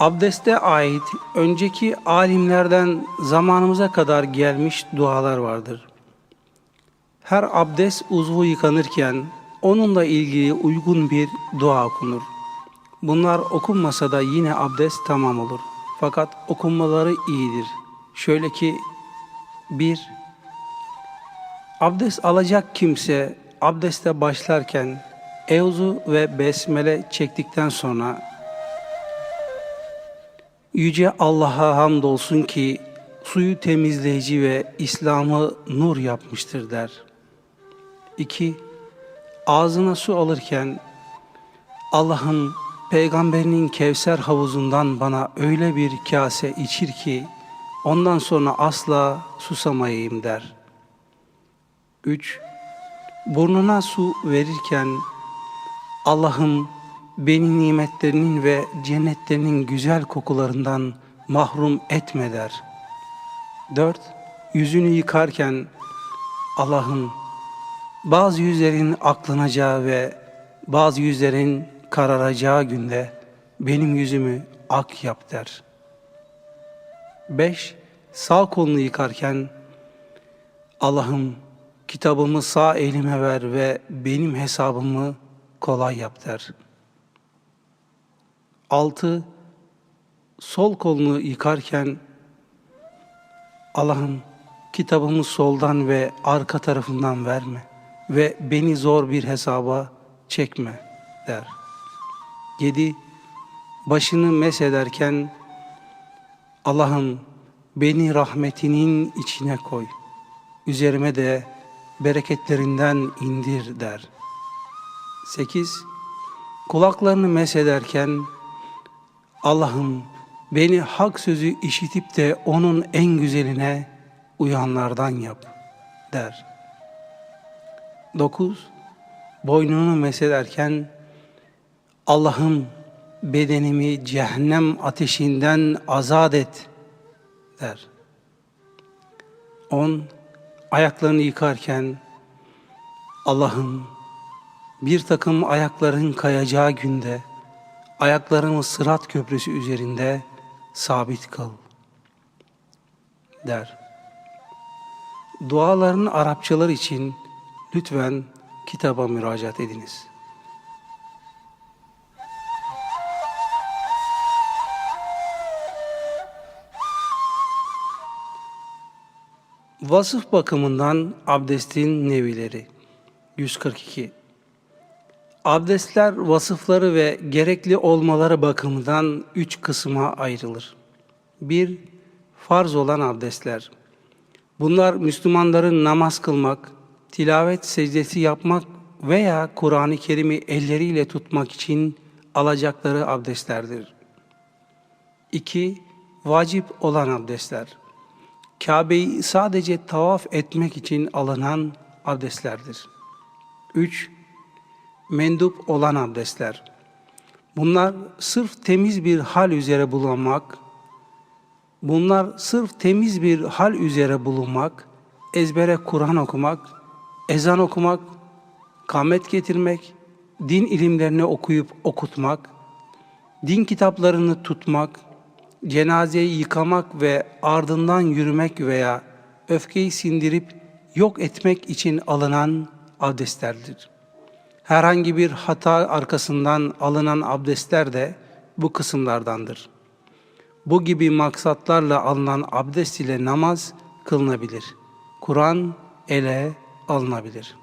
Abdeste ait önceki alimlerden zamanımıza kadar gelmiş dualar vardır. Her abdest uzvu yıkanırken onunla ilgili uygun bir dua okunur. Bunlar okunmasa da yine abdest tamam olur. Fakat okunmaları iyidir. Şöyle ki bir Abdest alacak kimse abdeste başlarken Euzu ve Besmele çektikten sonra Yüce Allah'a hamdolsun ki suyu temizleyici ve İslam'ı nur yapmıştır der. 2. Ağzına su alırken Allah'ım peygamberinin Kevser havuzundan bana öyle bir kase içir ki ondan sonra asla susamayayım der. 3. Burnuna su verirken Allah'ım beni nimetlerinin ve cennetlerinin güzel kokularından mahrum etme der. 4. Yüzünü yıkarken Allah'ım bazı yüzlerin aklanacağı ve bazı yüzlerin kararacağı günde benim yüzümü ak yap der. 5. Sağ kolunu yıkarken Allah'ım kitabımı sağ elime ver ve benim hesabımı kolay yap der. 6. Sol kolunu yıkarken Allah'ım kitabımı soldan ve arka tarafından verme ve beni zor bir hesaba çekme der. 7. Başını mesederken Allah'ım beni rahmetinin içine koy. Üzerime de bereketlerinden indir der. 8. Kulaklarını mesederken Allah'ım beni hak sözü işitip de onun en güzeline uyanlardan yap der. 9. Boynunu mesederken Allah'ım bedenimi cehennem ateşinden azat et der. 10. Ayaklarını yıkarken Allah'ım bir takım ayakların kayacağı günde ayaklarımı sırat köprüsü üzerinde sabit kıl der. Duaların Arapçalar için lütfen kitaba müracaat ediniz. Vasıf bakımından abdestin nevileri 142 Abdestler vasıfları ve gerekli olmaları bakımından üç kısma ayrılır. 1. Farz olan abdestler. Bunlar Müslümanların namaz kılmak, tilavet secdesi yapmak veya Kur'an-ı Kerim'i elleriyle tutmak için alacakları abdestlerdir. 2. Vacip olan abdestler. Kabe'yi sadece tavaf etmek için alınan abdestlerdir. 3. Mendup olan abdestler. Bunlar sırf temiz bir hal üzere bulunmak, bunlar sırf temiz bir hal üzere bulunmak, ezbere Kur'an okumak, ezan okumak, kamet getirmek, din ilimlerini okuyup okutmak, din kitaplarını tutmak, cenazeyi yıkamak ve ardından yürümek veya öfkeyi sindirip yok etmek için alınan abdestlerdir. Herhangi bir hata arkasından alınan abdestler de bu kısımlardandır. Bu gibi maksatlarla alınan abdest ile namaz kılınabilir. Kur'an ele alınabilir.